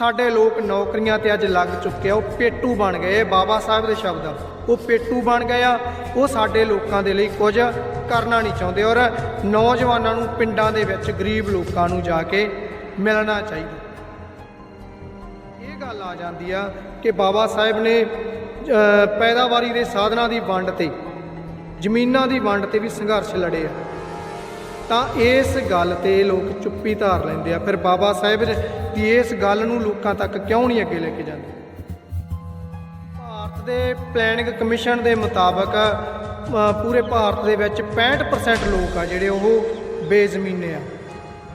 ਸਾਡੇ ਲੋਕ ਨੌਕਰੀਆਂ ਤੇ ਅੱਜ ਲੱਗ ਚੁੱਕੇ ਆ, ਉਹ ਪੇਟੂ ਬਣ ਗਏ ਬਾਬਾ ਸਾਹਿਬ ਦੇ ਸ਼ਬਦ ਉਹ ਪੇਟੂ ਬਣ ਗਏ ਆ, ਉਹ ਸਾਡੇ ਲੋਕਾਂ ਦੇ ਲਈ ਕੁਝ ਕਰਨਾ ਨਹੀਂ ਚਾਹੁੰਦੇ ਔਰ ਨੌਜਵਾਨਾਂ ਨੂੰ ਪਿੰਡਾਂ ਦੇ ਵਿੱਚ ਗਰੀਬ ਲੋਕਾਂ ਨੂੰ ਜਾ ਕੇ ਮਿਲਣਾ ਚਾਹੀਦਾ। ਇਹ ਗੱਲ ਆ ਜਾਂਦੀ ਆ ਕਿ ਬਾਬਾ ਸਾਹਿਬ ਨੇ ਪੈਦਾਵਾਰੀ ਦੇ ਸਾਧਨਾਂ ਦੀ ਵੰਡ ਤੇ, ਜ਼ਮੀਨਾਂ ਦੀ ਵੰਡ ਤੇ ਵੀ ਸੰਘਰਸ਼ ਲੜੇ ਆ। ਤਾਂ ਇਸ ਗੱਲ ਤੇ ਲੋਕ ਚੁੱਪੀ ਧਾਰ ਲੈਂਦੇ ਆ। ਫਿਰ ਬਾਬਾ ਸਾਹਿਬ ਦੀ ਇਸ ਗੱਲ ਨੂੰ ਲੋਕਾਂ ਤੱਕ ਕਿਉਂ ਨਹੀਂ ਅੱਗੇ ਲੈ ਕੇ ਜਾਂਦੇ? ਭਾਰਤ ਦੇ ਪਲੈਨਿੰਗ ਕਮਿਸ਼ਨ ਦੇ ਮੁਤਾਬਕ ਪੂਰੇ ਭਾਰਤ ਦੇ ਵਿੱਚ 65% ਲੋਕ ਆ ਜਿਹੜੇ ਉਹ ਬੇਜ਼ਮੀਨੇ ਆ।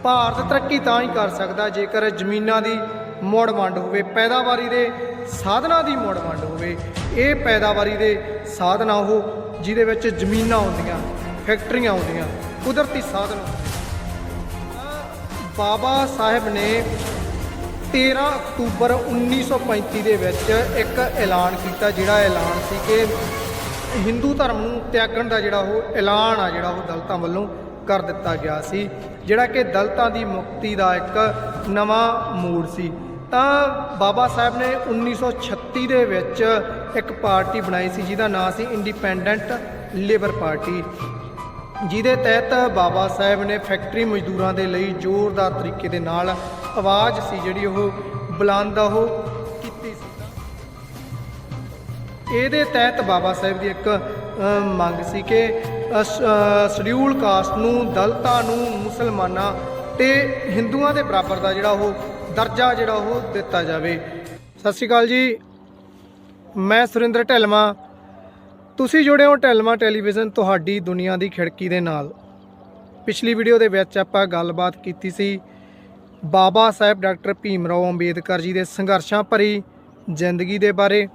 ਭਾਰਤ ਤਰੱਕੀ ਤਾਂ ਹੀ ਕਰ ਸਕਦਾ ਜੇਕਰ ਜ਼ਮੀਨਾਂ ਦੀ ਮੁੜ ਵੰਡ ਹੋਵੇ, ਪੈਦਾਵਾਰੀ ਦੇ ਸਾਧਨਾਂ ਦੀ ਮੁੜ ਵੰਡ ਹੋਵੇ। ਇਹ ਪੈਦਾਵਾਰੀ ਦੇ ਸਾਧਨ ਉਹ ਜਿਹਦੇ ਵਿੱਚ ਜ਼ਮੀਨਾਂ ਆਉਂਦੀਆਂ, ਫੈਕਟਰੀਆਂ ਆਉਂਦੀਆਂ ਕੁਦਰਤੀ ਸਾਧਨ। ਤਾਂ ਬਾਬਾ ਸਾਹਿਬ ਨੇ 13 ਅਕਤੂਬਰ 1935 ਦੇ ਵਿੱਚ ਇੱਕ ਐਲਾਨ ਕੀਤਾ, ਜਿਹੜਾ ਐਲਾਨ ਸੀ ਕਿ ਹਿੰਦੂ ਧਰਮ ਨੂੰ ਤਿਆਗਣ ਦਾ ਜਿਹੜਾ ਉਹ ਐਲਾਨ ਆ, ਜਿਹੜਾ ਉਹ ਦਲਤਾਂ ਵੱਲੋਂ ਕਰ ਦਿੱਤਾ ਗਿਆ ਸੀ, ਜਿਹੜਾ ਕਿ ਦਲਤਾਂ ਦੀ ਮੁਕਤੀ ਦਾ ਇੱਕ ਨਵਾਂ ਮੋੜ ਸੀ। ਤਾਂ ਬਾਬਾ ਸਾਹਿਬ ਨੇ 1936 ਦੇ ਵਿੱਚ ਇੱਕ ਪਾਰਟੀ ਬਣਾਈ ਸੀ, ਜਿਹਦਾ ਨਾਂ ਸੀ ਇੰਡੀਪੈਂਡੈਂਟ ਲੇਬਰ ਪਾਰਟੀ ਜਿਹਦੇ ਤਹਿਤ ਬਾਬਾ ਸਾਹਿਬ ਨੇ ਫੈਕਟਰੀ ਮਜ਼ਦੂਰਾਂ ਦੇ ਲਈ ਜ਼ੋਰਦਾਰ ਤਰੀਕੇ ਦੇ ਨਾਲ ਆਵਾਜ਼ ਸੀ ਜਿਹੜੀ ਉਹ ਬੁਲੰਦ ਉਹ ਕੀਤੀ ਸੀ। ਇਹਦੇ ਤਹਿਤ ਬਾਬਾ ਸਾਹਿਬ ਦੀ ਇੱਕ ਮੰਗ ਸੀ ਕਿ ਸ਼ਡਿਊਲ ਕਾਸਟ ਨੂੰ, ਦਲਤਾਂ ਨੂੰ, ਮੁਸਲਮਾਨਾਂ ਤੇ ਹਿੰਦੂਆਂ ਦੇ ਬਰਾਬਰ ਦਾ ਜਿਹੜਾ ਉਹ ਦਰਜਾ ਜਿਹੜਾ ਉਹ ਦਿੱਤਾ ਜਾਵੇ। ਸਤਿ ਸ਼੍ਰੀ ਅਕਾਲ ਜੀ। ਮੈਂ ਸੁਰਿੰਦਰ ਢਿਲਮਾ ਤੁਸੀਂ ਜੁੜੇ ਹੋ ਟੈਲਮਾ ਟੈਲੀਵਿਜ਼ਨ ਤੁਹਾਡੀ ਦੁਨੀਆ ਦੀ ਖਿੜਕੀ ਦੇ ਨਾਲ। ਪਿਛਲੀ ਵੀਡੀਓ ਦੇ ਵਿੱਚ ਆਪਾਂ ਗੱਲਬਾਤ ਕੀਤੀ ਸੀ ਬਾਬਾ ਸਾਹਿਬ ਡਾਕਟਰ ਭੀਮ ਰਾਓ ਅੰਬੇਦਕਰ ਜੀ ਦੇ ਸੰਘਰਸ਼ਾਂ ਭਰੀ ਜ਼ਿੰਦਗੀ ਦੇ ਬਾਰੇ।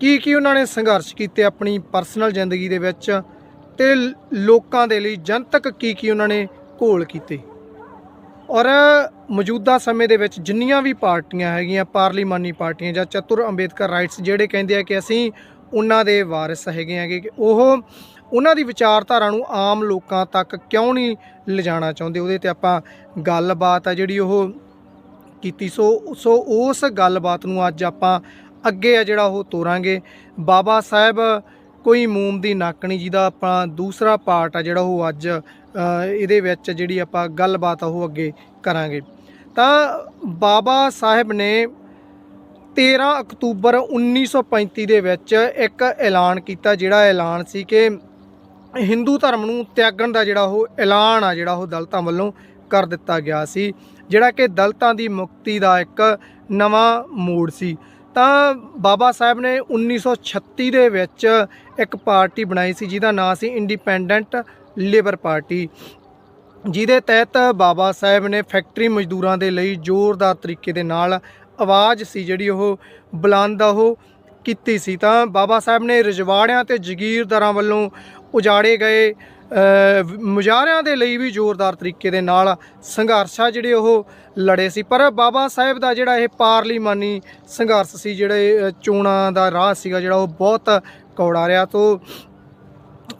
ਕੀ ਕੀ ਉਹਨਾਂ ਨੇ ਸੰਘਰਸ਼ ਕੀਤੇ ਆਪਣੀ ਪਰਸਨਲ ਜ਼ਿੰਦਗੀ ਦੇ ਵਿੱਚ ਤੇ ਲੋਕਾਂ ਦੇ ਲਈ ਜਨਤਕ ਕੀ ਕੀ ਉਹਨਾਂ ਨੇ ਘੋਲ ਕੀਤੇ। ਔਰ ਮੌਜੂਦਾ ਸਮੇਂ ਦੇ ਵਿੱਚ ਜਿੰਨੀਆਂ ਵੀ ਪਾਰਟੀਆਂ ਹੈਗੀਆਂ, ਪਾਰਲੀਮਾਨੀ ਪਾਰਟੀਆਂ ਜਾਂ ਚਤੁਰ ਅੰਬੇਦਕਰ ਰਾਈਟਸ ਜਿਹੜੇ ਕਹਿੰਦੇ ਆ ਕਿ ਅਸੀਂ ਉਹਨਾਂ ਦੇ ਵਾਰਿਸ ਹੈਗੇ ਹੈਗੇ ਕਿ ਉਹ ਉਹਨਾਂ ਦੀ ਵਿਚਾਰਧਾਰਾ ਨੂੰ ਆਮ ਲੋਕਾਂ ਤੱਕ ਕਿਉਂ ਨਹੀਂ ਲਿਜਾਣਾ ਚਾਹੁੰਦੇ? ਉਹਦੇ ਤੇ ਆਪਾਂ ਗੱਲਬਾਤ ਆ ਜਿਹੜੀ ਉਹ ਕੀਤੀ। ਸੋ ਸੋ ਉਸ ਗੱਲਬਾਤ ਨੂੰ ਅੱਜ ਆਪਾਂ ਅੱਗੇ ਆ ਜਿਹੜਾ ਉਹ ਤੋਰਾਂਗੇ। ਬਾਬਾ ਸਾਹਿਬ ਕੋਈ ਮੂਮ ਦੀ ਨੱਕ ਨਹੀਂ, ਜਿਹਦਾ ਆਪਾਂ ਦੂਸਰਾ ਪਾਰਟ ਆ ਜਿਹੜਾ ਉਹ ਅੱਜ ਇਹਦੇ ਵਿੱਚ ਜਿਹੜੀ ਆਪਾਂ ਗੱਲਬਾਤ ਆ ਉਹ ਅੱਗੇ ਕਰਾਂਗੇ। ਤਾਂ ਬਾਬਾ ਸਾਹਿਬ ਨੇ 13 ਅਕਤੂਬਰ 1935 ਦੇ ਵਿੱਚ ਇੱਕ ਐਲਾਨ ਕੀਤਾ, ਜਿਹੜਾ ਐਲਾਨ ਸੀ ਕਿ ਹਿੰਦੂ ਧਰਮ ਨੂੰ ਤਿਆਗਣ ਦਾ ਜਿਹੜਾ ਉਹ ਐਲਾਨ ਆ, ਜਿਹੜਾ ਉਹ ਦਲਤਾਂ ਵੱਲੋਂ ਕਰ ਦਿੱਤਾ ਗਿਆ ਸੀ, ਜਿਹੜਾ ਕਿ ਦਲਤਾਂ ਦੀ ਮੁਕਤੀ ਦਾ ਇੱਕ ਨਵਾਂ ਮੋੜ ਸੀ। ਤਾਂ ਬਾਬਾ ਸਾਹਿਬ ਨੇ 1936 ਦੇ ਵਿੱਚ ਇੱਕ ਪਾਰਟੀ ਬਣਾਈ ਸੀ, ਜਿਹਦਾ ਨਾਂ ਸੀ ਇੰਡੀਪੈਂਡੈਂਟ ਲੇਬਰ ਪਾਰਟੀ। ਜਿਹਦੇ ਤਹਿਤ ਬਾਬਾ ਸਾਹਿਬ ਨੇ ਫੈਕਟਰੀ ਮਜ਼ਦੂਰਾਂ ਦੇ ਲਈ ਜ਼ੋਰਦਾਰ ਤਰੀਕੇ ਦੇ ਨਾਲ ਆਵਾਜ਼ ਸੀ ਜਿਹੜੀ ਉਹ ਬੁਲੰਦ ਉਹ ਕੀਤੀ ਸੀ। ਤਾਂ ਬਾਬਾ ਸਾਹਿਬ ਨੇ ਰਜਵਾੜਿਆਂ ਤੇ ਜ਼ਗੀਰਦਾਰਾਂ ਵੱਲੋਂ ਉਜਾੜੇ ਗਏ ਅ, ਮੁਜ਼ਾਹਰਿਆਂ ਦੇ ਲਈ ਵੀ ਜ਼ੋਰਦਾਰ ਤਰੀਕੇ ਦੇ ਨਾਲ ਸੰਘਰਸ਼ਾ ਜਿਹੜੇ ਉਹ ਲੜੇ ਸੀ। ਪਰ ਬਾਬਾ ਸਾਹਿਬ ਦਾ ਜਿਹੜਾ ਇਹ ਪਾਰਲੀਮਾਨੀ ਸੰਘਰਸ਼ ਸੀ ਜਿਹੜੇ ਅ, ਚੋਣਾਂ ਦਾ ਰਾਹ ਸੀਗਾ ਜਿਹੜਾ ਉਹ ਬਹੁਤ ਕੌੜਾ ਰਿਹਾ। ਤੋਂ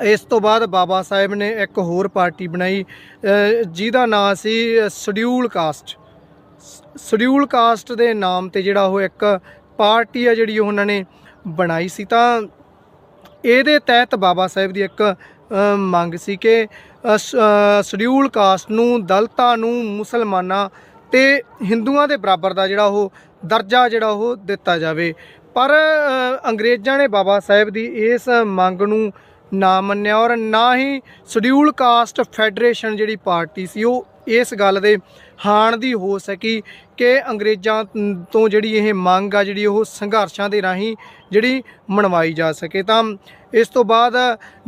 ਇਸ ਤੋਂ ਬਾਅਦ ਬਾਬਾ ਸਾਹਿਬ ਨੇ ਇੱਕ ਹੋਰ ਪਾਰਟੀ ਬਣਾਈ ਜਿਹਦਾ ਨਾਂ ਸੀ ਸ਼ਡਿਊਲ ਕਾਸਟ। ਸ਼ਡਿਊਲ ਕਾਸਟ ਦੇ ਨਾਮ ਤੇ ਜਿਹੜਾ ਉਹ ਇੱਕ ਪਾਰਟੀ ਆ ਜਿਹੜੀ ਉਹਨਾਂ ਨੇ ਬਣਾਈ ਸੀ। ਤਾਂ ਇਹਦੇ ਤਹਿਤ ਬਾਬਾ ਸਾਹਿਬ ਦੀ ਇੱਕ ਮੰਗ ਸੀ ਕਿ ਸ਼ਡਿਊਲ ਕਾਸਟ ਨੂੰ, ਦਲਤਾਂ ਨੂੰ, ਮੁਸਲਮਾਨਾਂ ਤੇ ਹਿੰਦੂਆਂ ਦੇ ਬਰਾਬਰ ਦਾ ਜਿਹੜਾ ਉਹ ਦਰਜਾ ਜਿਹੜਾ ਉਹ ਦਿੱਤਾ ਜਾਵੇ। ਪਰ ਅੰਗਰੇਜ਼ਾਂ ਨੇ ਬਾਬਾ ਸਾਹਿਬ ਦੀ ਇਸ ਮੰਗ ਨੂੰ ਨਾ ਮੰਨਿਆ ਔਰ ਨਾ ਹੀ ਸ਼ਡਿਊਲ ਕਾਸਟ ਫੈਡਰੇਸ਼ਨ ਜਿਹੜੀ ਪਾਰਟੀ ਸੀ ਉਹ ਇਸ ਗੱਲ ਦੇ ਹਾਣ ਦੀ ਹੋ ਸਕੀ ਕਿ ਅੰਗਰੇਜ਼ਾਂ ਤੋਂ ਜਿਹੜੀ ਇਹ ਮੰਗ ਆ, ਜਿਹੜੀ ਉਹ ਸੰਘਰਸ਼ਾਂ ਦੇ ਰਾਹੀਂ ਜਿਹੜੀ ਮਨਵਾਈ ਜਾ ਸਕੇ। ਤਾਂ ਇਸ ਤੋਂ ਬਾਅਦ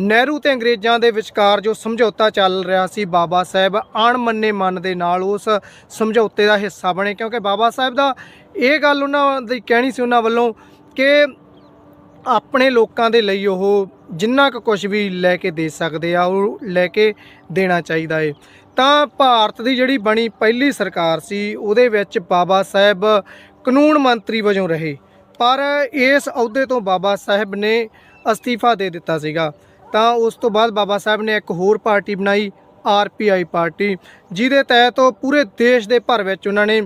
ਨਹਿਰੂ ਤੇ ਅੰਗਰੇਜ਼ਾਂ ਦੇ ਵਿਚਕਾਰ ਜੋ ਸਮਝੌਤਾ ਚੱਲ ਰਿਹਾ ਸੀ, ਬਾਬਾ ਸਾਹਿਬ ਅਣਮੰਨੇ ਮਨ ਦੇ ਨਾਲ ਉਸ ਸਮਝੌਤੇ ਦਾ ਹਿੱਸਾ ਬਣੇ। ਕਿਉਂਕਿ ਬਾਬਾ ਸਾਹਿਬ ਦਾ ਇਹ ਗੱਲ ਉਹਨਾਂ ਦੀ ਕਹਿਣੀ ਸੀ, ਉਹਨਾਂ ਵੱਲੋਂ ਕਿ ਆਪਣੇ ਲੋਕਾਂ ਦੇ ਲਈ ਉਹ ਜਿੰਨਾ ਕੁ ਕੁਝ ਵੀ ਲੈ ਕੇ ਦੇ ਸਕਦੇ ਆ, ਉਹ ਲੈ ਕੇ ਦੇਣਾ ਚਾਹੀਦਾ ਏ। ਤਾਂ ਭਾਰਤ ਦੀ ਜਿਹੜੀ ਬਣੀ ਪਹਿਲੀ ਸਰਕਾਰ ਸੀ, ਉਹਦੇ ਵਿੱਚ ਬਾਬਾ ਸਾਹਿਬ ਕਾਨੂੰਨ ਮੰਤਰੀ ਵਜੋਂ ਰਹੇ। ਪਰ ਇਸ ਅਹੁਦੇ ਤੋਂ ਬਾਬਾ ਸਾਹਿਬ ਨੇ ਅਸਤੀਫਾ ਦੇ ਦਿੱਤਾ ਸੀਗਾ। ਤਾਂ ਉਸ ਤੋਂ ਬਾਅਦ ਬਾਬਾ ਸਾਹਿਬ ਨੇ ਇੱਕ ਹੋਰ ਪਾਰਟੀ ਬਣਾਈ ਆਰਪੀਆਈ ਪਾਰਟੀ, ਜਿਹਦੇ ਤਹਿਤ ਉਹ ਪੂਰੇ ਦੇਸ਼ ਦੇ ਭਰ ਵਿੱਚ ਉਹਨਾਂ ਨੇ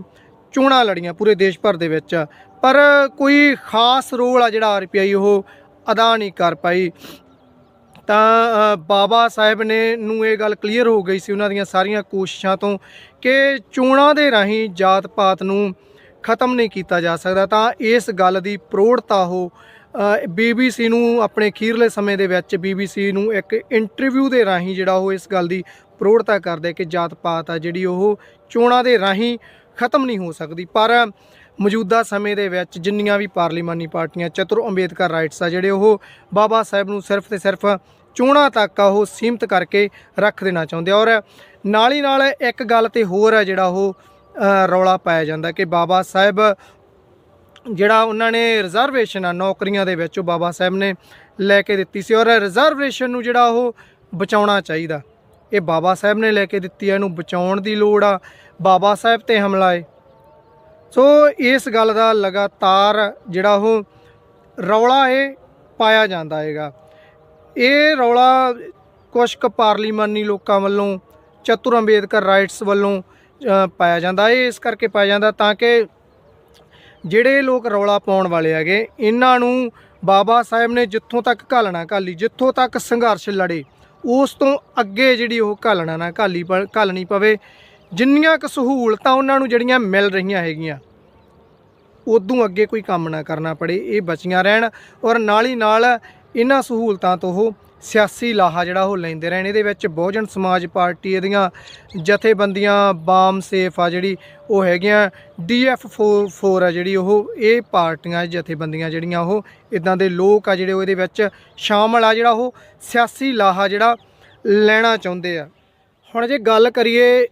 ਚੋਣਾਂ ਲੜੀਆਂ, ਪੂਰੇ ਦੇਸ਼ ਭਰ ਦੇ ਵਿੱਚ। ਪਰ ਕੋਈ ਖਾਸ ਰੋਲ ਆ ਜਿਹੜਾ ਆਰਪੀਆਈ ਉਹ ਅਦਾ ਨਹੀਂ ਕਰ ਪਾਈ। ਤਾਂ ਬਾਬਾ ਸਾਹਿਬ ਨੇ ਨੂੰ ਇਹ ਗੱਲ ਕਲੀਅਰ ਹੋ ਗਈ ਸੀ ਉਹਨਾਂ ਦੀਆਂ ਸਾਰੀਆਂ ਕੋਸ਼ਿਸ਼ਾਂ ਤੋਂ ਕਿ ਚੋਣਾਂ ਦੇ ਰਾਹੀਂ ਜਾਤ ਪਾਤ ਨੂੰ ਖਤਮ ਨਹੀਂ ਕੀਤਾ ਜਾ ਸਕਦਾ। ਤਾਂ ਇਸ ਗੱਲ ਦੀ ਪ੍ਰੋੜਤਾ ਉਹ ਬੀਬੀਸੀ ਨੂੰ ਆਪਣੇ ਅਖੀਰਲੇ ਸਮੇਂ ਦੇ ਵਿੱਚ ਬੀਬੀਸੀ ਨੂੰ ਇੱਕ ਇੰਟਰਵਿਊ ਦੇ ਰਾਹੀਂ ਜਿਹੜਾ ਉਹ ਇਸ ਗੱਲ ਦੀ ਪ੍ਰੋੜਤਾ ਕਰਦੇ ਕਿ ਜਾਤ ਪਾਤ ਆ ਜਿਹੜੀ ਉਹ ਚੋਣਾਂ ਦੇ ਰਾਹੀਂ ਖਤਮ ਨਹੀਂ ਹੋ ਸਕਦੀ। ਪਰ ਮੌਜੂਦਾ ਸਮੇਂ ਦੇ ਵਿੱਚ ਜਿੰਨੀਆਂ ਵੀ ਪਾਰਲੀਮਾਨੀ ਪਾਰਟੀਆਂ, ਚਤੁਰ ਅੰਬੇਦਕਰ ਰਾਈਟਸ ਆ ਜਿਹੜੇ ਉਹ ਬਾਬਾ ਸਾਹਿਬ ਨੂੰ ਸਿਰਫ ਤੇ ਸਿਰਫ ਚੋਣਾਂ ਤੱਕ ਆ ਉਹ ਸੀਮਿਤ ਕਰਕੇ ਰੱਖ ਦੇਣਾ ਚਾਹੁੰਦੇ ਆ। ਔਰ ਨਾਲ ਹੀ ਨਾਲ ਇੱਕ ਗੱਲ ਤੇ ਹੋਰ ਆ ਜਿਹੜਾ ਉਹ ਰੌਲਾ ਪਾਇਆ ਜਾਂਦਾ ਕਿ ਬਾਬਾ ਸਾਹਿਬ ਜਿਹੜਾ ਉਹਨਾਂ ਨੇ ਰਿਜ਼ਰਵੇਸ਼ਨ ਆ, ਨੌਕਰੀਆਂ ਦੇ ਵਿੱਚ ਉਹ ਬਾਬਾ ਸਾਹਿਬ ਨੇ ਲੈ ਕੇ ਦਿੱਤੀ ਸੀ। ਔਰ ਰਿਜ਼ਰਵੇਸ਼ਨ ਨੂੰ ਜਿਹੜਾ ਉਹ ਬਚਾਉਣਾ ਚਾਹੀਦਾ। ਇਹ ਬਾਬਾ ਸਾਹਿਬ ਨੇ ਲੈ ਕੇ ਦਿੱਤੀ ਹੈ ਇਹਨੂੰ ਬਚਾਉਣ ਦੀ ਲੋੜ ਆ। ਬਾਬਾ ਸਾਹਿਬ ਤੇ ਹਮਲਾ ਹੈ ਸੋ ਇਸ ਗੱਲ ਦਾ ਲਗਾਤਾਰ ਜਿਹੜਾ ਉਹ ਰੌਲਾ ਇਹ ਪਾਇਆ ਜਾਂਦਾ ਹੈਗਾ। ਇਹ ਰੌਲਾ ਕੁਝ ਕੁ ਪਾਰਲੀਮਾਨੀ ਲੋਕਾਂ ਵੱਲੋਂ, ਚਤੁਰ ਅੰਬੇਦਕਰ ਰਾਈਟਸ ਵੱਲੋਂ ਪਾਇਆ ਜਾਂਦਾ। ਇਹ ਇਸ ਕਰਕੇ ਪਾਇਆ ਜਾਂਦਾ ਤਾਂ ਕਿ ਜਿਹੜੇ ਲੋਕ ਰੌਲਾ ਪਾਉਣ ਵਾਲੇ ਹੈਗੇ, ਇਹਨਾਂ ਨੂੰ ਬਾਬਾ ਸਾਹਿਬ ਨੇ ਜਿੱਥੋਂ ਤੱਕ ਘਾਲਣਾ ਘਾਲੀ, ਜਿੱਥੋਂ ਤੱਕ ਸੰਘਰਸ਼ ਲੜੇ, ਉਸ ਤੋਂ ਅੱਗੇ ਜਿਹੜੀ ਉਹ ਘਾਲਣਾ ਨਾ ਘਾਲੀ ਪ- ਘਾਲਣੀ ਪਵੇ ਜਿੰਨੀਆਂ ਕੁ ਸਹੂਲਤਾਂ ਉਹਨਾਂ ਨੂੰ ਜਿਹੜੀਆਂ ਮਿਲ ਰਹੀਆਂ ਹੈਗੀਆਂ, ਉਦੋਂ ਅੱਗੇ ਕੋਈ ਕੰਮ ਨਾ ਕਰਨਾ ਪੜੇ, ਇਹ ਬਚੀਆਂ ਰਹਿਣ ਔਰ ਨਾਲ ਹੀ ਨਾਲ ਇਹਨਾਂ ਸਹੂਲਤਾਂ ਤੋਂ ਉਹ ਸਿਆਸੀ ਲਾਹਾ ਜਿਹੜਾ ਉਹ ਲੈਂਦੇ ਰਹਿਣ। ਇਹਦੇ ਵਿੱਚ ਬਹੁਜਨ ਸਮਾਜ ਪਾਰਟੀ ਇਹਦੀਆਂ ਜਥੇਬੰਦੀਆਂ, ਬਾਮ ਸੇਫ ਆ ਜਿਹੜੀ ਉਹ ਹੈਗੀਆਂ ਡੀਐਫ 4 ਆ ਜਿਹੜੀ ਉਹ, ਇਹ ਪਾਰਟੀਆਂ ਜਥੇਬੰਦੀਆਂ ਜਿਹੜੀਆਂ ਉਹ ਇਦਾਂ ਦੇ ਲੋਕ ਆ ਜਿਹੜੇ ਉਹ ਇਹਦੇ ਵਿੱਚ ਸ਼ਾਮਲ ਆ ਜਿਹੜਾ ਉਹ ਸਿਆਸੀ ਲਾਹਾ ਜਿਹੜਾ ਲੈਣਾ ਚਾਹੁੰਦੇ ਆ। ਹੁਣ ਜੇ ਗੱਲ ਕਰੀਏ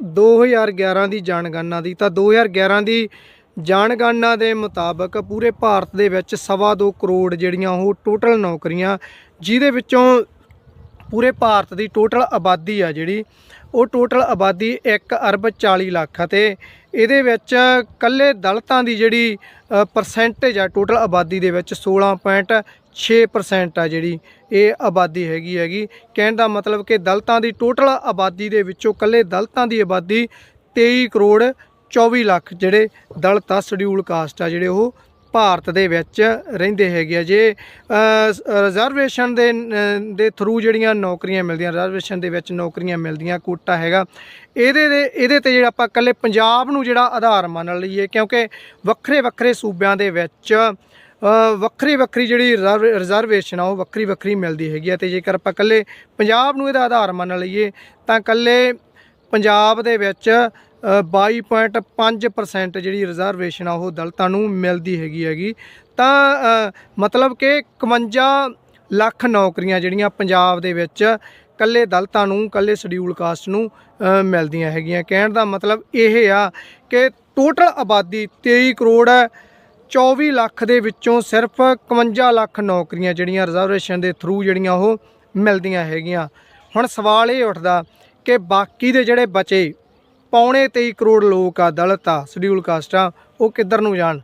2011 ਦੀ ਜਨਗਣਨਾ ਦੀ ਤਾਂ 2011 ਦੀ ਜਨਗਣਨਾ ਦੇ ਮੁਤਾਬਕ ਪੂਰੇ ਭਾਰਤ ਦੇ ਵਿੱਚ ਸਵਾ ਦੋ ਕਰੋੜ ਜਿਹੜੀਆਂ ਉਹ ਟੋਟਲ ਨੌਕਰੀਆਂ, ਜਿਹਦੇ ਵਿੱਚੋਂ ਪੂਰੇ ਭਾਰਤ ਦੀ ਟੋਟਲ ਆਬਾਦੀ ਆ ਜਿਹੜੀ ਉਹ ਟੋਟਲ ਆਬਾਦੀ 1 ਅਰਬ 40 ਲੱਖ ਅਤੇ ਇਹਦੇ ਵਿੱਚ ਕੱਲੇ ਦਲਤਾਂ ਦੀ ਜਿਹੜੀ ਪਰਸੈਂਟੇਜ ਆ ਟੋਟਲ ਆਬਾਦੀ ਦੇ ਵਿੱਚ 16.6% ਆ ਜਿਹੜੀ ਇਹ ਆਬਾਦੀ ਹੈਗੀ ਹੈਗੀ। ਕਹਿਣ ਦਾ ਮਤਲਬ ਕਿ ਦਲਤਾਂ ਦੀ ਟੋਟਲ ਆਬਾਦੀ ਦੇ ਵਿੱਚੋਂ ਕੱਲੇ ਦਲਤਾਂ ਦੀ ਆਬਾਦੀ 23 ਕਰੋੜ 24 ਲੱਖ ਜਿਹੜੇ ਦਲਤ ਆ ਸ਼ਡਿਊਲ ਕਾਸਟ ਆ ਜਿਹੜੇ ਉਹ ਭਾਰਤ ਦੇ ਵਿੱਚ ਰਹਿੰਦੇ ਹੈਗੇ ਆ ਜੇ ਰਿਜ਼ਰਵੇਸ਼ਨ ਦੇ ਦੇ ਥਰੂ ਜਿਹੜੀਆਂ ਨੌਕਰੀਆਂ ਮਿਲਦੀਆਂ ਰਿਜ਼ਰਵੇਸ਼ਨ ਦੇ ਵਿੱਚ ਨੌਕਰੀਆਂ ਮਿਲਦੀਆਂ, ਕੋਟਾ ਹੈਗਾ, ਇਹਦੇ ਦੇ, ਇਹਦੇ ਤੇ ਜਿਹੜਾ ਆਪਾਂ ਇਕੱਲੇ ਪੰਜਾਬ ਨੂੰ ਜਿਹੜਾ ਆਧਾਰ ਮੰਨ ਲਈਏ, ਕਿਉਂਕਿ ਵੱਖਰੇ ਵੱਖਰੇ ਸੂਬਿਆਂ ਦੇ ਵਿੱਚ ਵੱਖਰੀ ਵੱਖਰੀ ਜਿਹੜੀ ਰਿਜ਼ਰਵ- ਰਿਜ਼ਰਵੇਸ਼ਨ ਆ, ਉਹ ਵੱਖਰੀ ਵੱਖਰੀ ਮਿਲਦੀ ਹੈਗੀ ਆ, ਤੇ ਜੇਕਰ ਆਪਾਂ ਇਕੱਲੇ ਪੰਜਾਬ ਨੂੰ ਇਹਦਾ ਆਧਾਰ ਮੰਨ ਲਈਏ, ਤਾਂ ਇਕੱਲੇ ਪੰਜਾਬ ਦੇ ਵਿੱਚ 22.5% ਜਿਹੜੀ ਰਿਜ਼ਰਵੇਸ਼ਨ ਆ ਉਹ ਦਲਤਾਂ ਨੂੰ ਮਿਲਦੀ ਹੈਗੀ ਹੈਗੀ। ਤਾਂ ਮਤਲਬ ਕਿ 51 ਲੱਖ ਨੌਕਰੀਆਂ ਜਿਹੜੀਆਂ ਪੰਜਾਬ ਦੇ ਵਿੱਚ ਕੱਲੇ ਦਲਤਾਂ ਨੂੰ ਕੱਲੇ ਸ਼ਡਿਊਲ ਕਾਸਟ ਨੂੰ ਮਿਲਦੀਆਂ ਹੈਗੀਆਂ। ਕਹਿਣ ਦਾ ਮਤਲਬ ਇਹ ਆ ਕਿ ਟੋਟਲ ਆਬਾਦੀ 23 ਕਰੋੜ 24 ਲੱਖ ਦੇ ਵਿੱਚੋਂ ਸਿਰਫ 51 ਲੱਖ ਨੌਕਰੀਆਂ ਜਿਹੜੀਆਂ ਰਿਜ਼ਰਵੇਸ਼ਨ ਦੇ ਥਰੂ ਜਿਹੜੀਆਂ ਉਹ ਮਿਲਦੀਆਂ ਹੈਗੀਆਂ। ਹੁਣ ਸਵਾਲ ਇਹ ਉੱਠਦਾ ਕਿ ਬਾਕੀ ਦੇ ਜਿਹੜੇ ਬਚੇ ਪੌਣੇ 23 ਕਰੋੜ ਲੋਕ ਆ ਦਲਿਤ ਆ ਸ਼ਡਿਊਲ ਕਾਸਟ ਆ ਉਹ ਕਿੱਧਰ ਨੂੰ ਜਾਣ?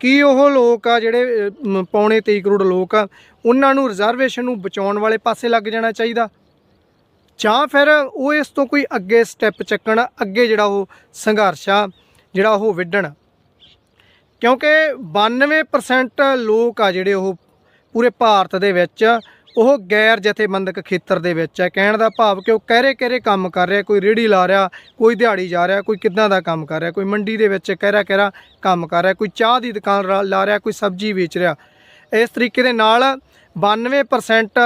ਕੀ ਉਹ ਲੋਕ ਆ ਜਿਹੜੇ ਅ, ਮ, ਪੌਣੇ 23 ਕਰੋੜ ਲੋਕ ਆ ਉਹਨਾਂ ਨੂੰ ਰਿਜ਼ਰਵੇਸ਼ਨ ਨੂੰ ਬਚਾਉਣ ਵਾਲੇ ਪਾਸੇ ਲੱਗ ਜਾਣਾ ਚਾਹੀਦਾ? ਜਾਂ ਫਿਰ ਉਹ ਇਸ ਤੋਂ ਕੋਈ ਅੱਗੇ ਸਟੈਪ ਚੱਕਣ ਅੱਗੇ ਜਿਹੜਾ ਉਹ ਸੰਘਰਸ਼ ਆ ਜਿਹੜਾ ਉਹ ਵਿੱਢਣ? ਕਿਉਂਕਿ 92% ਲੋਕ ਆ ਜਿਹੜੇ ਉਹ ਪੂਰੇ ਭਾਰਤ ਦੇ ਵਿੱਚ ਉਹ ਗੈਰ ਜਥੇਬੰਦਕ ਖੇਤਰ ਦੇ ਵਿੱਚ ਹੈ। ਕਹਿਣ ਦਾ ਭਾਵ ਕਿ ਉਹ ਕਹਿਰੇ ਕਹਿਰੇ ਕੰਮ ਕਰ ਰਿਹਾ, ਕੋਈ ਰੇੜੀ ਲਾ ਰਿਹਾ, ਕੋਈ ਦਿਹਾੜੀ ਜਾ ਰਿਹਾ, ਕੋਈ ਕਿੱਦਾਂ ਦਾ ਕੰਮ ਕਰ ਰਿਹਾ, ਕੋਈ ਮੰਡੀ ਦੇ ਵਿੱਚ ਕਹਿਰਾ ਕਹਿਰਾ ਕੰਮ ਕਰ ਰਿਹਾ, ਕੋਈ ਚਾਹ ਦੀ ਦੁਕਾਨ ਰਾ- ਲਾ ਰਿਹਾ, ਕੋਈ ਸਬਜ਼ੀ ਵੇਚ ਰਿਹਾ। ਇਸ ਤਰੀਕੇ ਦੇ ਨਾਲ 92%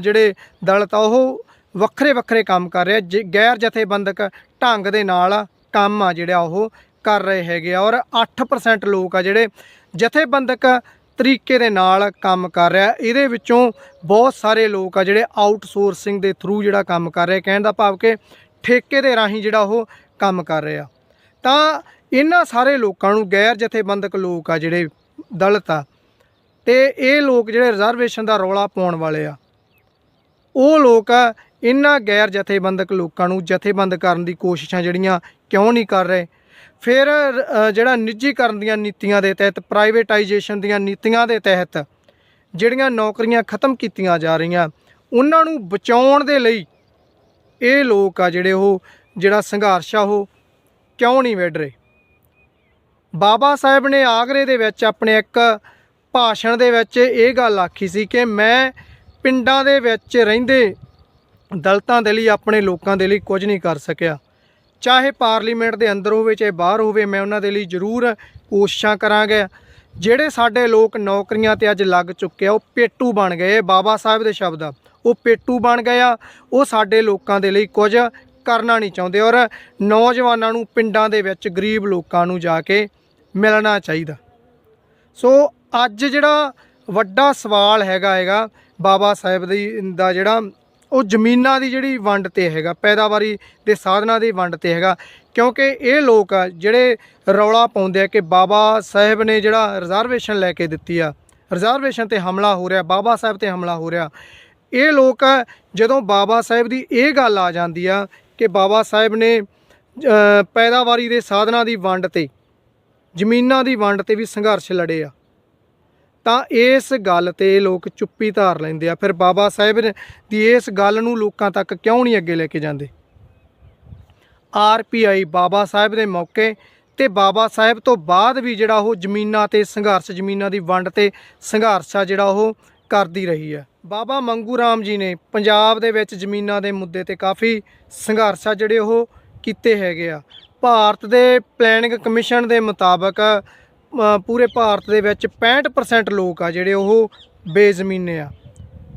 ਜਿਹੜੇ ਦਲਿਤ ਆ, ਉਹ ਵੱਖਰੇ ਵੱਖਰੇ ਕੰਮ ਕਰ ਰਿਹਾ। ਜ- ਗੈਰ ਜਥੇਬੰਦਕ ਢੰਗ ਦੇ ਨਾਲ ਕੰਮ ਆ ਜਿਹੜਾ ਉਹ ਕਰ ਰਹੇ ਹੈਗੇ ਆ। ਔਰ 8% ਲੋਕ ਆ ਜਿਹੜੇ ਜਥੇਬੰਦਕ ਤਰੀਕੇ ਦੇ ਨਾਲ ਕੰਮ ਕਰ ਰਿਹਾ। ਇਹਦੇ ਵਿੱਚੋਂ ਬਹੁਤ ਸਾਰੇ ਲੋਕ ਆ ਜਿਹੜੇ ਆਊਟਸੋਰਸਿੰਗ ਦੇ ਥਰੂ ਜਿਹੜਾ ਕੰਮ ਕਰ ਰਹੇ। ਕਹਿਣ ਦਾ ਭਾਵ ਕਿ ਠੇਕੇ ਦੇ ਰਾਹੀਂ ਜਿਹੜਾ ਉਹ ਕੰਮ ਕਰ ਰਿਹਾ ਤਾਂ ਇਹਨਾਂ ਸਾਰੇ ਲੋਕਾਂ ਨੂੰ ਗੈਰ ਜਥੇਬੰਦਕ ਲੋਕ ਆ ਜਿਹੜੇ ਦਲਿਤ ਆ ਤੇ ਇਹ ਲੋਕ ਜਿਹੜੇ ਰਿਜ਼ਰਵੇਸ਼ਨ ਦਾ ਰੌਲਾ ਪਾਉਣ ਵਾਲੇ ਆ ਉਹ ਲੋਕ ਆ, ਇਹਨਾਂ ਗੈਰ ਜਥੇਬੰਦਕ ਲੋਕਾਂ ਨੂੰ ਜਥੇਬੰਦ ਕਰਨ ਦੀ ਕੋਸ਼ਿਸ਼ਾਂ ਜਿਹੜੀਆਂ ਕਿਉਂ ਨਹੀਂ ਕਰ ਰਹੇ? ਫਿਰ ਜਿਹੜਾ ਨਿੱਜੀਕਰਨ ਦੀਆਂ ਨੀਤੀਆਂ ਦੇ ਤਹਿਤ ਪ੍ਰਾਈਵੇਟਾਈਜੇਸ਼ਨ ਦੀਆਂ ਨੀਤੀਆਂ ਦੇ ਤਹਿਤ ਜਿਹੜੀਆਂ ਨੌਕਰੀਆਂ ਖਤਮ ਕੀਤੀਆਂ ਜਾ ਰਹੀਆਂ, ਉਹਨਾਂ ਨੂੰ ਬਚਾਉਣ ਦੇ ਲਈ ਇਹ ਲੋਕ ਆ ਜਿਹੜੇ ਉਹ, ਜਿਹੜਾ ਸੰਘਰਸ਼ ਆ ਉਹ ਕਿਉਂ ਨਹੀਂ ਵਿੱਢ ਰਹੇ? ਬਾਬਾ ਸਾਹਿਬ ਨੇ ਆਗਰੇ ਦੇ ਵਿੱਚ ਆਪਣੇ ਇੱਕ ਭਾਸ਼ਣ ਦੇ ਵਿੱਚ ਇਹ ਗੱਲ ਆਖੀ ਸੀ ਕਿ ਮੈਂ ਪਿੰਡਾਂ ਦੇ ਵਿੱਚ ਰਹਿੰਦੇ ਦਲਤਾਂ ਦੇ ਲਈ, ਆਪਣੇ ਲੋਕਾਂ ਦੇ ਲਈ ਕੁਝ ਨਹੀਂ ਕਰ ਸਕਿਆ। ਚਾਹੇ ਪਾਰਲੀਮੈਂਟ ਦੇ ਅੰਦਰ ਹੋਵੇ ਚਾਹੇ ਬਾਹਰ ਹੋਵੇ, ਮੈਂ ਉਹਨਾਂ ਦੇ ਲਈ ਜ਼ਰੂਰ ਕੋਸ਼ਿਸ਼ਾਂ ਕਰਾਂਗਾ। ਜਿਹੜੇ ਸਾਡੇ ਲੋਕ ਨੌਕਰੀਆਂ ਤੇ ਅੱਜ ਲੱਗ ਚੁੱਕੇ ਆ, ਉਹ ਪੇਟੂ ਬਣ ਗਏ। ਬਾਬਾ ਸਾਹਿਬ ਦੇ ਸ਼ਬਦ ਆ ਉਹ ਪੇਟੂ ਬਣ ਗਏ ਆ। ਉਹ ਸਾਡੇ ਲੋਕਾਂ ਦੇ ਲਈ ਕੁਝ ਕਰਨਾ ਨਹੀਂ ਚਾਹੁੰਦੇ ਔਰ ਨੌਜਵਾਨਾਂ ਨੂੰ ਪਿੰਡਾਂ ਦੇ ਵਿੱਚ ਗਰੀਬ ਲੋਕਾਂ ਨੂੰ ਜਾ ਕੇ ਮਿਲਣਾ ਚਾਹੀਦਾ। ਸੋ ਅੱਜ ਜਿਹੜਾ ਵੱਡਾ ਸਵਾਲ ਹੈਗਾ ਹੈਗਾ ਬਾਬਾ ਸਾਹਿਬ ਦੀ, ਦਾ ਜਿਹੜਾ ਉਹ ਜ਼ਮੀਨਾਂ ਦੀ ਜਿਹੜੀ ਵੰਡ ਤੇ ਹੈਗਾ, ਪੈਦਾਵਾਰੀ ਦੇ ਸਾਧਨਾਂ ਦੀ ਵੰਡ ਤੇ ਹੈਗਾ, ਕਿਉਂਕਿ ਇਹ ਲੋਕ ਆ ਜਿਹੜੇ ਰੌਲਾ ਪਾਉਂਦੇ ਆ ਕਿ ਬਾਬਾ ਸਾਹਿਬ ਨੇ ਜਿਹੜਾ ਰਿਜ਼ਰਵੇਸ਼ਨ ਲੈ ਕੇ ਦਿੱਤੀ ਆ ਰਿਜ਼ਰਵੇਸ਼ਨ ਤੇ ਹਮਲਾ ਹੋ ਰਿਹਾ, ਬਾਬਾ ਸਾਹਿਬ ਤੇ ਹਮਲਾ ਹੋ ਰਿਹਾ। ਇਹ ਲੋਕ ਜਦੋਂ ਬਾਬਾ ਸਾਹਿਬ ਦੀ ਇਹ ਗੱਲ ਆ ਜਾਂਦੀ ਆ ਕਿ ਬਾਬਾ ਸਾਹਿਬ ਨੇ ਪੈਦਾਵਾਰੀ ਦੇ ਸਾਧਨਾਂ ਦੀ ਵੰਡ ਤੇ, ਜ਼ਮੀਨਾਂ ਦੀ ਵੰਡ ਤੇ ਵੀ ਸੰਘਰਸ਼ ਲੜੇ ਆ। ਤਾਂ ਇਸ ਗੱਲ ਤੇ ਲੋਕ ਚੁੱਪੀ ਧਾਰ ਲੈਂਦੇ ਆ। ਫਿਰ ਬਾਬਾ ਸਾਹਿਬ ਦੀ ਇਸ ਗੱਲ ਨੂੰ ਲੋਕਾਂ ਤੱਕ ਕਿਉਂ ਨਹੀਂ ਅੱਗੇ ਲੈ ਕੇ ਜਾਂਦੇ? ਆਰਪੀਆਈ ਬਾਬਾ ਸਾਹਿਬ ਦੇ ਮੌਕੇ ਤੇ ਬਾਬਾ ਸਾਹਿਬ ਤੋਂ ਬਾਅਦ ਵੀ ਜਿਹੜਾ ਉਹ ਜ਼ਮੀਨਾਂ ਤੇ ਸੰਘਰਸ਼, ਜ਼ਮੀਨਾਂ ਦੀ ਵੰਡ ਤੇ ਸੰਘਰਸ਼ ਆ ਜਿਹੜਾ ਉਹ ਕਰਦੀ ਰਹੀ ਹੈ ਬਾਬਾ ਮੰਗੂ ਰਾਮ ਜੀ ਨੇ ਪੰਜਾਬ ਦੇ ਵਿੱਚ ਜ਼ਮੀਨਾਂ ਦੇ ਮੁੱਦੇ ਤੇ ਕਾਫੀ ਸੰਘਰਸ਼ ਆ ਜਿਹੜੇ ਉਹ ਕੀਤੇ ਹੈਗੇ ਆ। ਭਾਰਤ ਦੇ ਪਲੈਨਿੰਗ ਕਮਿਸ਼ਨ ਦੇ ਮੁਤਾਬਕ ਪੂਰੇ ਭਾਰਤ ਦੇ ਵਿੱਚ 65% ਲੋਕ ਆ ਜਿਹੜੇ ਉਹ ਬੇਜ਼ਮੀਨੇ ਆ।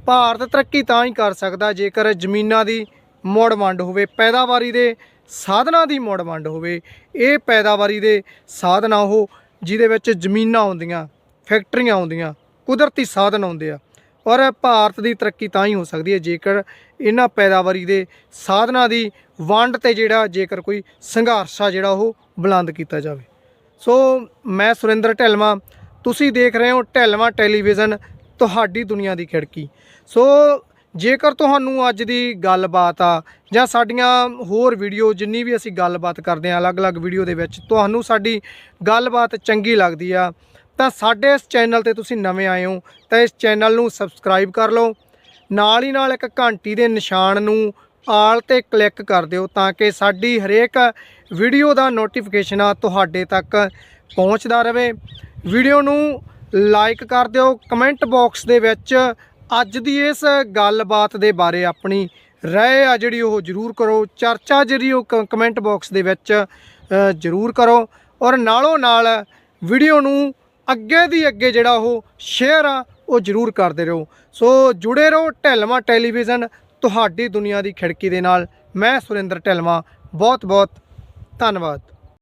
ਭਾਰਤ ਤਰੱਕੀ ਤਾਂ ਹੀ ਕਰ ਸਕਦਾ ਜੇਕਰ ਜ਼ਮੀਨਾਂ ਦੀ ਮੁੜ ਵੰਡ ਹੋਵੇ, ਪੈਦਾਵਾਰੀ ਦੇ ਸਾਧਨਾਂ ਦੀ ਮੁੜ ਵੰਡ ਹੋਵੇ। ਇਹ ਪੈਦਾਵਾਰੀ ਦੇ ਸਾਧਨ ਆ ਉਹ, ਜਿਹਦੇ ਵਿੱਚ ਜ਼ਮੀਨਾਂ ਆਉਂਦੀਆਂ, ਫੈਕਟਰੀਆਂ ਆਉਂਦੀਆਂ, ਕੁਦਰਤੀ ਸਾਧਨ ਆਉਂਦੇ ਆ। ਔਰ ਭਾਰਤ ਦੀ ਤਰੱਕੀ ਤਾਂ ਹੀ ਹੋ ਸਕਦੀ ਹੈ ਜੇਕਰ ਇਹਨਾਂ ਪੈਦਾਵਾਰੀ ਦੇ ਸਾਧਨਾਂ ਦੀ ਵੰਡ ਤੇ ਜਿਹੜਾ ਜੇਕਰ ਕੋਈ ਸੰਘਰਸ਼ ਆ ਜਿਹੜਾ ਉਹ ਬੁਲੰਦ ਕੀਤਾ ਜਾਵੇ। ਸੋ ਮੈਂ ਸੁਰਿੰਦਰ ਢਿਲਵਾਂ, ਤੁਸੀਂ ਦੇਖ ਰਹੇ ਹੋ ਢਿਲਵਾਂ ਟੈਲੀਵਿਜ਼ਨ, ਤੁਹਾਡੀ ਦੁਨੀਆ ਦੀ ਖਿੜਕੀ। ਸੋ ਜੇਕਰ ਤੁਹਾਨੂੰ ਅੱਜ ਦੀ ਗੱਲਬਾਤ ਆ, ਜਾਂ ਸਾਡੀਆਂ ਹੋਰ ਵੀਡੀਓ, ਜਿੰਨੀ ਵੀ ਅਸੀਂ ਗੱਲਬਾਤ ਕਰਦੇ ਹਾਂ, ਅਲੱਗ-ਅਲੱਗ ਵੀਡੀਓ ਦੇ ਵਿੱਚ, ਤੁਹਾਨੂੰ ਸਾਡੀ ਗੱਲਬਾਤ ਚੰਗੀ ਲੱਗਦੀ ਆ, ਤਾਂ ਸਾਡੇ ਇਸ ਚੈਨਲ ਤੇ ਤੁਸੀਂ ਨਵੇਂ ਆਏ ਹੋ, ਤਾਂ ਇਸ ਚੈਨਲ ਨੂੰ ਸਬਸਕ੍ਰਾਈਬ ਕਰ ਲਓ। ਨਾਲ ਹੀ ਨਾਲ ਇੱਕ ਘੰਟੀ ਦੇ ਨਿਸ਼ਾਨ ਨੂੰ ਆਲ ਤੇ ਕਲਿੱਕ ਕਰ ਦਿਓ, ਤਾਂ ਕਿ ਸਾਡੀ ਹਰੇਕ ਵੀਡੀਓ ਦਾ ਨੋਟੀਫਿਕੇਸ਼ਨ ਆ ਤੁਹਾਡੇ ਤੱਕ ਪਹੁੰਚਦਾ ਰਹੇ ਵੀਡੀਓ ਨੂੰ ਲਾਈਕ ਕਰ ਦਿਓ। ਕਮੈਂਟ ਬਾਕਸ ਦੇ ਵਿੱਚ ਅੱਜ ਦੀ ਇਸ ਗੱਲਬਾਤ ਦੇ ਬਾਰੇ ਆਪਣੀ ਰਾਏ ਆ ਜਿਹੜੀ ਉਹ ਜ਼ਰੂਰ ਕਰੋ। ਚਰਚਾ ਜਿਹੜੀ ਉਹ ਕ- ਕਮੈਂਟ ਬਾਕਸ ਦੇ ਵਿੱਚ ਜ਼ਰੂਰ ਕਰੋ। ਔਰ ਨਾਲੋਂ ਨਾਲ ਵੀਡੀਓ ਨੂੰ ਅੱਗੇ ਦੀ ਅੱਗੇ ਜਿਹੜਾ ਉਹ ਸ਼ੇਅਰ ਆ, ਉਹ ਜ਼ਰੂਰ ਕਰਦੇ ਰਹੋ। ਸੋ ਜੁੜੇ ਰਹੋ ਢਿਲਮਾ ਟੈਲੀਵਿਜ਼ਨ ਤੁਹਾਡੀ ਦੁਨੀਆ ਦੀ ਖਿੜਕੀ ਦੇ ਨਾਲ। ਮੈਂ ਸੁਰਿੰਦਰ ਢਿਲਮਾ ਬਹੁਤ ਬਹੁਤ ਧੰਨਵਾਦ।